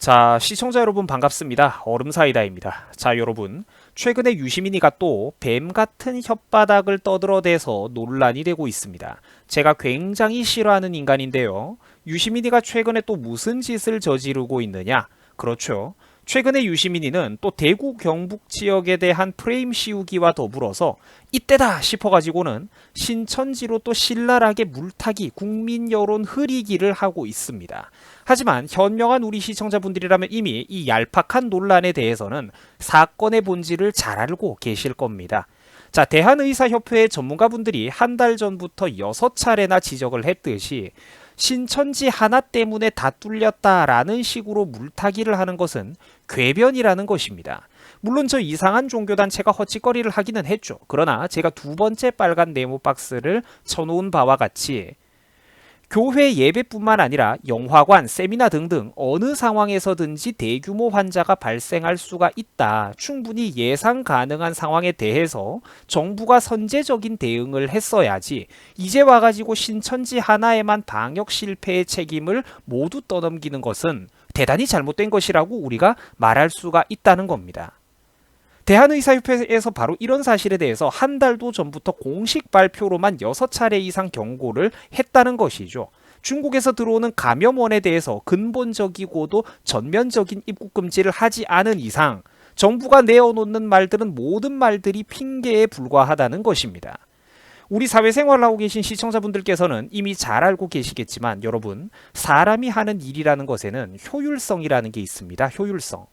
자, 시청자 여러분 반갑습니다. 얼음사이다입니다. 자, 여러분. 최근에 유시민이가 또 뱀 같은 혓바닥을 떠들어대서 논란이 되고 있습니다. 제가 굉장히 싫어하는 인간인데요. 유시민이가 최근에 또 무슨 짓을 저지르고 있느냐? 그렇죠. 최근에 유시민이는 또 대구 경북 지역에 대한 프레임 씌우기와 더불어서 이때다 싶어가지고는 신천지로 또 신랄하게 물타기, 국민 여론 흐리기를 하고 있습니다. 하지만 현명한 우리 시청자분들이라면 이미 이 얄팍한 논란에 대해서는 사건의 본질을 잘 알고 계실 겁니다. 자, 대한의사협회 전문가분들이 한 달 전부터 여섯 차례나 지적을 했듯이 신천지 하나 때문에 다 뚫렸다라는 식으로 물타기를 하는 것은 궤변이라는 것입니다. 물론 저 이상한 종교단체가 헛짓거리를 하기는 했죠. 그러나 제가 두 번째 빨간 네모 박스를 쳐놓은 바와 같이 교회 예배뿐만 아니라 영화관, 세미나 등등 어느 상황에서든지 대규모 환자가 발생할 수가 있다. 충분히 예상 가능한 상황에 대해서 정부가 선제적인 대응을 했어야지. 이제 와가지고 신천지 하나에만 방역 실패의 책임을 모두 떠넘기는 것은 대단히 잘못된 것이라고 우리가 말할 수가 있다는 겁니다. 대한의사협회에서 바로 이런 사실에 대해서 한 달도 전부터 공식 발표로만 여섯 차례 이상 경고를 했다는 것이죠. 중국에서 들어오는 감염원에 대해서 근본적이고도 전면적인 입국 금지를 하지 않은 이상 정부가 내어놓는 말들은 모든 말들이 핑계에 불과하다는 것입니다. 우리 사회생활을 하고 계신 시청자분들께서는 이미 잘 알고 계시겠지만 여러분 사람이 하는 일이라는 것에는 효율성이라는 게 있습니다. 효율성.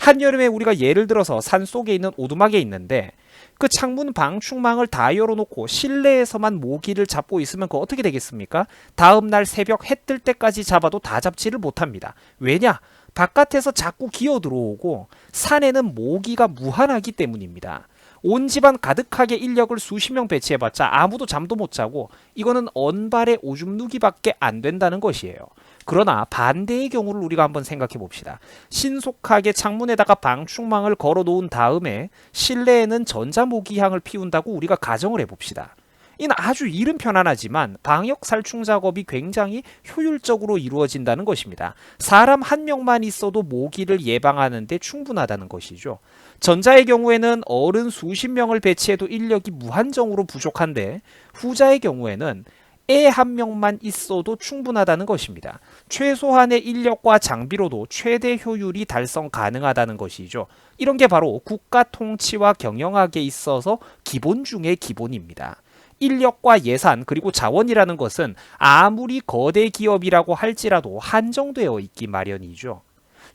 한여름에 우리가 예를 들어서 산 속에 있는 오두막에 있는데 그 창문 방충망을 다 열어놓고 실내에서만 모기를 잡고 있으면 그 어떻게 되겠습니까? 다음 날 새벽 해 뜰 때까지 잡아도 다 잡지를 못합니다. 왜냐? 바깥에서 자꾸 기어 들어오고 산에는 모기가 무한하기 때문입니다. 온 집안 가득하게 인력을 수십 명 배치해봤자 아무도 잠도 못 자고 이거는 언발의 오줌 누기밖에 안 된다는 것이에요. 그러나 반대의 경우를 우리가 한번 생각해 봅시다. 신속하게 창문에다가 방충망을 걸어 놓은 다음에 실내에는 전자모기향을 피운다고 우리가 가정을 해 봅시다. 이는 아주 일은 편안하지만 방역 살충 작업이 굉장히 효율적으로 이루어진다는 것입니다. 사람 한 명만 있어도 모기를 예방하는데 충분하다는 것이죠. 전자의 경우에는 어른 수십 명을 배치해도 인력이 무한정으로 부족한데 후자의 경우에는 애 한 명만 있어도 충분하다는 것입니다. 최소한의 인력과 장비로도 최대 효율이 달성 가능하다는 것이죠. 이런 게 바로 국가 통치와 경영학에 있어서 기본 중의 기본입니다. 인력과 예산 그리고 자원이라는 것은 아무리 거대 기업이라고 할지라도 한정되어 있기 마련이죠.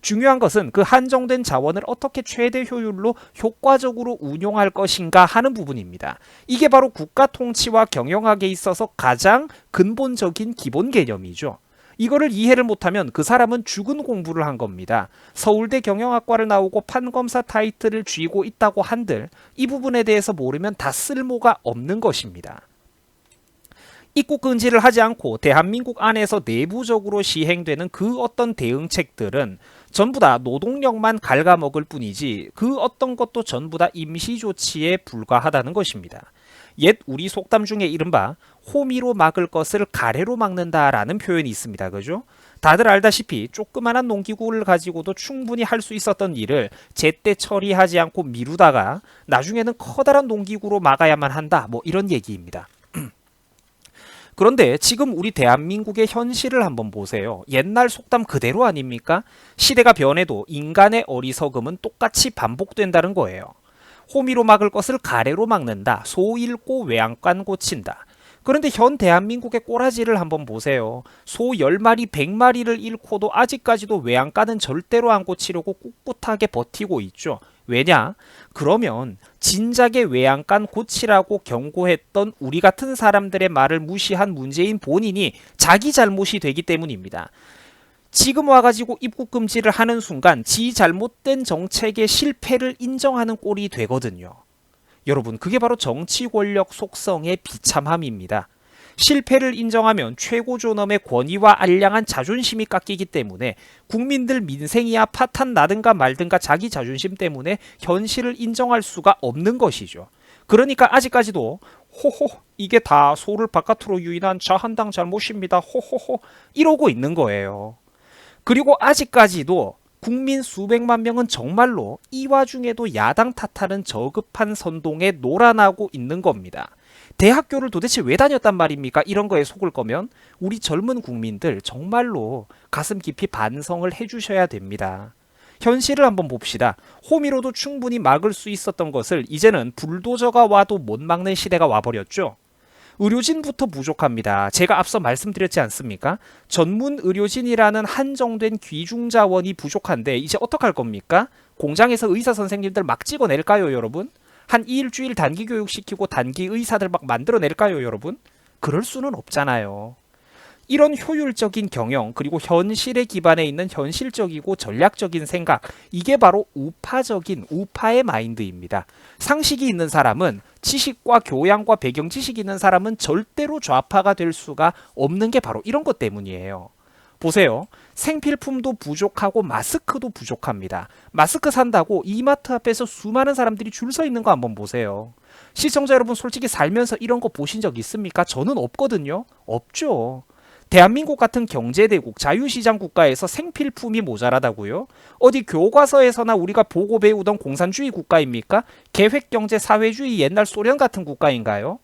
중요한 것은 그 한정된 자원을 어떻게 최대 효율로 효과적으로 운용할 것인가 하는 부분입니다. 이게 바로 국가 통치와 경영학에 있어서 가장 근본적인 기본 개념이죠. 이거를 이해를 못하면 그 사람은 죽은 공부를 한 겁니다. 서울대 경영학과를 나오고 판검사 타이틀을 쥐고 있다고 한들 이 부분에 대해서 모르면 다 쓸모가 없는 것입니다. 입국 금지를 하지 않고 대한민국 안에서 내부적으로 시행되는 그 어떤 대응책들은 전부 다 노동력만 갉아먹을 뿐이지 그 어떤 것도 전부 다 임시 조치에 불과하다는 것입니다. 옛 우리 속담 중에 이른바 호미로 막을 것을 가래로 막는다라는 표현이 있습니다. 그죠? 다들 알다시피 조그만한 농기구를 가지고도 충분히 할 수 있었던 일을 제때 처리하지 않고 미루다가 나중에는 커다란 농기구로 막아야만 한다. 뭐 이런 얘기입니다. 그런데 지금 우리 대한민국의 현실을 한번 보세요. 옛날 속담 그대로 아닙니까? 시대가 변해도 인간의 어리석음은 똑같이 반복된다는 거예요. 호미로 막을 것을 가래로 막는다. 소 잃고 외양간 고친다. 그런데 현 대한민국의 꼬라지를 한번 보세요. 소 10마리, 100마리를 잃고도 아직까지도 외양간은 절대로 안 고치려고 꿋꿋하게 버티고 있죠. 왜냐? 그러면 진작에 외양간 고치라고 경고했던 우리 같은 사람들의 말을 무시한 문재인 본인이 자기 잘못이 되기 때문입니다. 지금 와가지고 입국 금지를 하는 순간 지 잘못된 정책의 실패를 인정하는 꼴이 되거든요. 여러분, 그게 바로 정치 권력 속성의 비참함입니다. 실패를 인정하면 최고 존엄의 권위와 알량한 자존심이 깎이기 때문에 국민들 민생이야 파탄 나든가 말든가 자기 자존심 때문에 현실을 인정할 수가 없는 것이죠. 그러니까 아직까지도 호호 이게 다 소를 바깥으로 유인한 자한당 잘못입니다. 호호호 이러고 있는 거예요. 그리고 아직까지도 국민 수백만 명은 정말로 이 와중에도 야당 탓하는 저급한 선동에 놀아나고 있는 겁니다. 대학교를 도대체 왜 다녔단 말입니까? 이런 거에 속을 거면 우리 젊은 국민들 정말로 가슴 깊이 반성을 해주셔야 됩니다. 현실을 한번 봅시다. 호미로도 충분히 막을 수 있었던 것을 이제는 불도저가 와도 못 막는 시대가 와버렸죠. 의료진부터 부족합니다. 제가 앞서 말씀드렸지 않습니까? 전문 의료진이라는 한정된 귀중 자원이 부족한데 이제 어떡할 겁니까? 공장에서 의사 선생님들 막 찍어낼까요, 여러분? 한 일주일 단기 교육시키고 단기 의사들 막 만들어낼까요, 여러분? 그럴 수는 없잖아요. 이런 효율적인 경영 그리고 현실에 기반해 있는 현실적이고 전략적인 생각 이게 바로 우파적인 우파의 마인드입니다. 상식이 있는 사람은 지식과 교양과 배경 지식이 있는 사람은 절대로 좌파가 될 수가 없는 게 바로 이런 것 때문이에요. 보세요. 생필품도 부족하고 마스크도 부족합니다. 마스크 산다고 이마트 앞에서 수많은 사람들이 줄 서 있는 거 한번 보세요. 시청자 여러분 솔직히 살면서 이런 거 보신 적 있습니까? 저는 없거든요. 없죠. 대한민국 같은 경제대국, 자유시장 국가에서 생필품이 모자라다고요? 어디 교과서에서나 우리가 보고 배우던 공산주의 국가입니까? 계획경제 사회주의 옛날 소련 같은 국가인가요?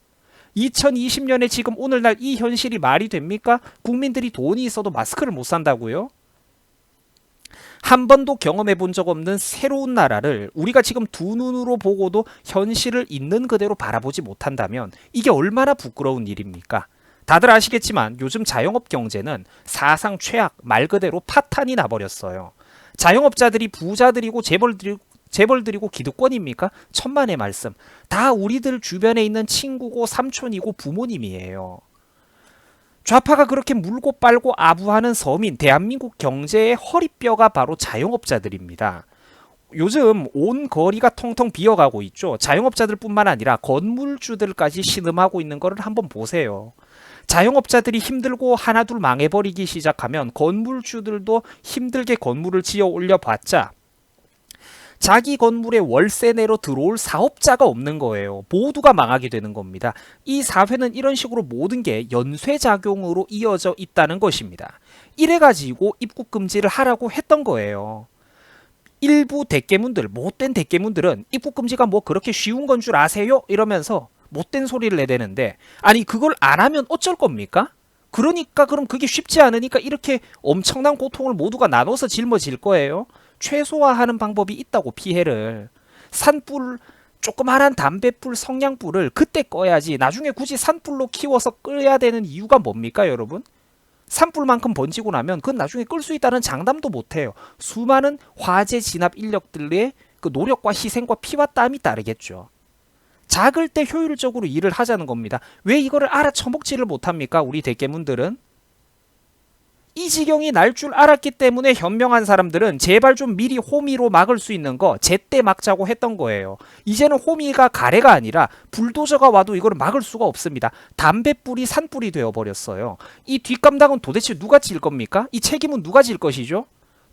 2020년에 지금 오늘날 이 현실이 말이 됩니까? 국민들이 돈이 있어도 마스크를 못 산다고요? 한 번도 경험해 본 적 없는 새로운 나라를 우리가 지금 두 눈으로 보고도 현실을 있는 그대로 바라보지 못한다면 이게 얼마나 부끄러운 일입니까? 다들 아시겠지만 요즘 자영업 경제는 사상 최악 말 그대로 파탄이 나버렸어요. 자영업자들이 부자들이고 재벌들이 재벌 들이고 기득권입니까? 천만의 말씀. 다 우리들 주변에 있는 친구고 삼촌이고 부모님이에요. 좌파가 그렇게 물고 빨고 아부하는 서민, 대한민국 경제의 허리뼈가 바로 자영업자들입니다. 요즘 온 거리가 텅텅 비어가고 있죠. 자영업자들뿐만 아니라 건물주들까지 신음하고 있는 거를 한번 보세요. 자영업자들이 힘들고 하나둘 망해버리기 시작하면 건물주들도 힘들게 건물을 지어 올려봤자 자기 건물에 월세 내로 들어올 사업자가 없는 거예요. 모두가 망하게 되는 겁니다. 이 사회는 이런 식으로 모든 게 연쇄 작용으로 이어져 있다는 것입니다. 이래 가지고 입국 금지를 하라고 했던 거예요. 일부 대깨문들, 못된 대깨문들은 입국 금지가 뭐 그렇게 쉬운 건 줄 아세요? 이러면서 못된 소리를 내대는데 아니 그걸 안 하면 어쩔 겁니까? 그러니까 그럼 그게 쉽지 않으니까 이렇게 엄청난 고통을 모두가 나눠서 짊어질 거예요. 최소화하는 방법이 있다고 피해를 산불 조그만한 담배불 성냥불을 그때 꺼야지 나중에 굳이 산불로 키워서 끌어야 되는 이유가 뭡니까 여러분? 산불만큼 번지고 나면 그건 나중에 끌 수 있다는 장담도 못해요. 수많은 화재 진압 인력들의 그 노력과 희생과 피와 땀이 따르겠죠. 작을 때 효율적으로 일을 하자는 겁니다. 왜 이거를 알아쳐먹지를 못합니까? 우리 대깨문들은 이 지경이 날 줄 알았기 때문에 현명한 사람들은 제발 좀 미리 호미로 막을 수 있는 거 제때 막자고 했던 거예요. 이제는 호미가 가래가 아니라 불도저가 와도 이걸 막을 수가 없습니다. 담배불이 산불이 되어버렸어요. 이 뒷감당은 도대체 누가 질 겁니까? 이 책임은 누가 질 것이죠?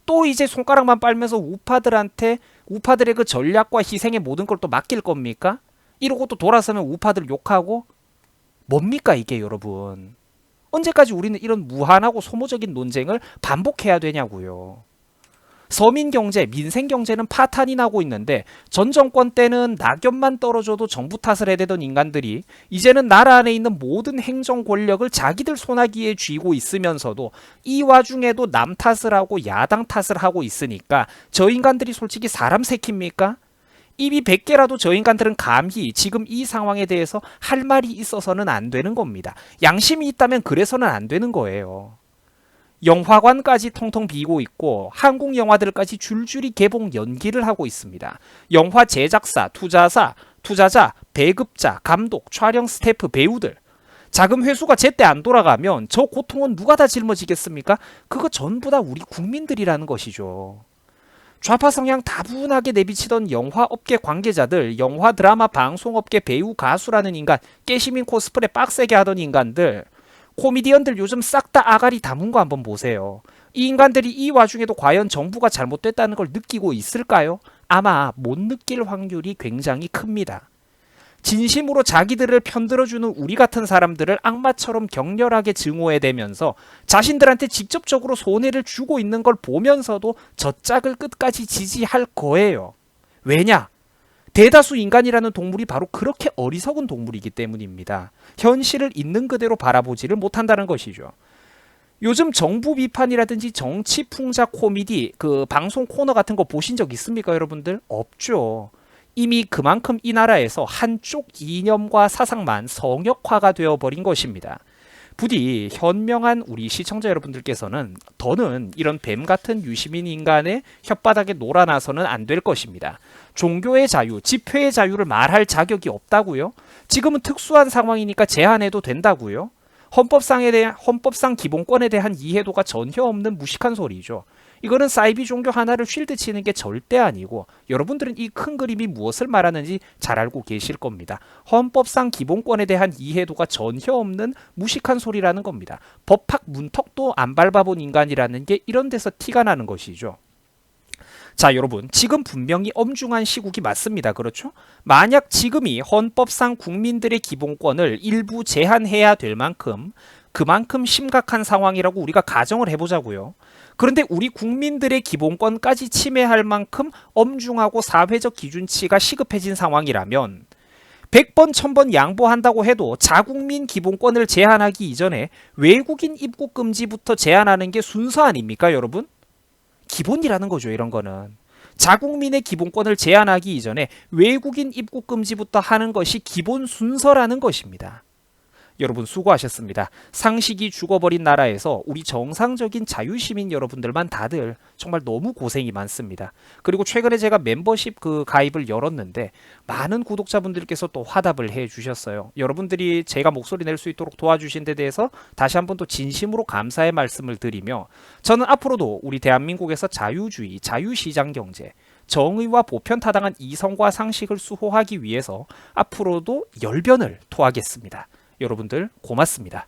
또 이제 손가락만 빨면서 우파들한테 우파들의 그 전략과 희생의 모든 걸 또 맡길 겁니까? 이러고 또 돌아서면 우파들 욕하고 뭡니까 이게 여러분? 언제까지 우리는 이런 무한하고 소모적인 논쟁을 반복해야 되냐고요. 서민 경제, 민생 경제는 파탄이 나고 있는데 전 정권 때는 낙엽만 떨어져도 정부 탓을 해대던 인간들이 이제는 나라 안에 있는 모든 행정 권력을 자기들 손아귀에 쥐고 있으면서도 이 와중에도 남 탓을 하고 야당 탓을 하고 있으니까 저 인간들이 솔직히 사람 새끼입니까? 입이 100개라도 저 인간들은 감히 지금 이 상황에 대해서 할 말이 있어서는 안 되는 겁니다. 양심이 있다면 그래서는 안 되는 거예요. 영화관까지 통통 비고 있고 한국 영화들까지 줄줄이 개봉 연기를 하고 있습니다. 영화 제작사, 투자사, 투자자, 배급자, 감독, 촬영 스태프, 배우들 자금 회수가 제때 안 돌아가면 저 고통은 누가 다 짊어지겠습니까? 그거 전부 다 우리 국민들이라는 것이죠. 좌파 성향 다분하게 내비치던 영화 업계 관계자들, 영화 드라마 방송업계 배우 가수라는 인간, 깨시민 코스프레 빡세게 하던 인간들, 코미디언들 요즘 싹 다 아가리 담은 거 한번 보세요. 이 인간들이 이 와중에도 과연 정부가 잘못됐다는 걸 느끼고 있을까요? 아마 못 느낄 확률이 굉장히 큽니다. 진심으로 자기들을 편들어주는 우리 같은 사람들을 악마처럼 격렬하게 증오해 대면서 자신들한테 직접적으로 손해를 주고 있는 걸 보면서도 저 짝을 끝까지 지지할 거예요. 왜냐? 대다수 인간이라는 동물이 바로 그렇게 어리석은 동물이기 때문입니다. 현실을 있는 그대로 바라보지를 못한다는 것이죠. 요즘 정부 비판이라든지 정치 풍자 코미디 그 방송 코너 같은 거 보신 적 있습니까, 여러분들? 없죠. 이미 그만큼 이 나라에서 한쪽 이념과 사상만 성역화가 되어버린 것입니다. 부디 현명한 우리 시청자 여러분들께서는 더는 이런 뱀 같은 유시민 인간의 혓바닥에 놀아나서는 안 될 것입니다. 종교의 자유, 집회의 자유를 말할 자격이 없다고요? 지금은 특수한 상황이니까 제한해도 된다고요? 헌법상에 대한 헌법상 기본권에 대한 이해도가 전혀 없는 무식한 소리죠. 이거는 사이비 종교 하나를 쉴드 치는 게 절대 아니고 여러분들은 이 큰 그림이 무엇을 말하는지 잘 알고 계실 겁니다. 헌법상 기본권에 대한 이해도가 전혀 없는 무식한 소리라는 겁니다. 법학 문턱도 안 밟아본 인간이라는 게 이런 데서 티가 나는 것이죠. 자, 여러분, 지금 분명히 엄중한 시국이 맞습니다. 그렇죠? 만약 지금이 헌법상 국민들의 기본권을 일부 제한해야 될 만큼 그만큼 심각한 상황이라고 우리가 가정을 해보자고요. 그런데 우리 국민들의 기본권까지 침해할 만큼 엄중하고 사회적 기준치가 시급해진 상황이라면 100번, 1000번 양보한다고 해도 자국민 기본권을 제한하기 이전에 외국인 입국 금지부터 제한하는 게 순서 아닙니까, 여러분? 기본이라는 거죠, 이런 거는. 자국민의 기본권을 제한하기 이전에 외국인 입국 금지부터 하는 것이 기본 순서라는 것입니다. 여러분 수고하셨습니다. 상식이 죽어버린 나라에서 우리 정상적인 자유시민 여러분들만 다들 정말 너무 고생이 많습니다. 그리고 최근에 제가 멤버십 그 가입을 열었는데 많은 구독자분들께서 또 화답을 해 주셨어요. 여러분들이 제가 목소리 낼 수 있도록 도와주신 데 대해서 다시 한번 또 진심으로 감사의 말씀을 드리며 저는 앞으로도 우리 대한민국에서 자유주의, 자유시장 경제, 정의와 보편타당한 이성과 상식을 수호하기 위해서 앞으로도 열변을 토하겠습니다. 여러분들 고맙습니다.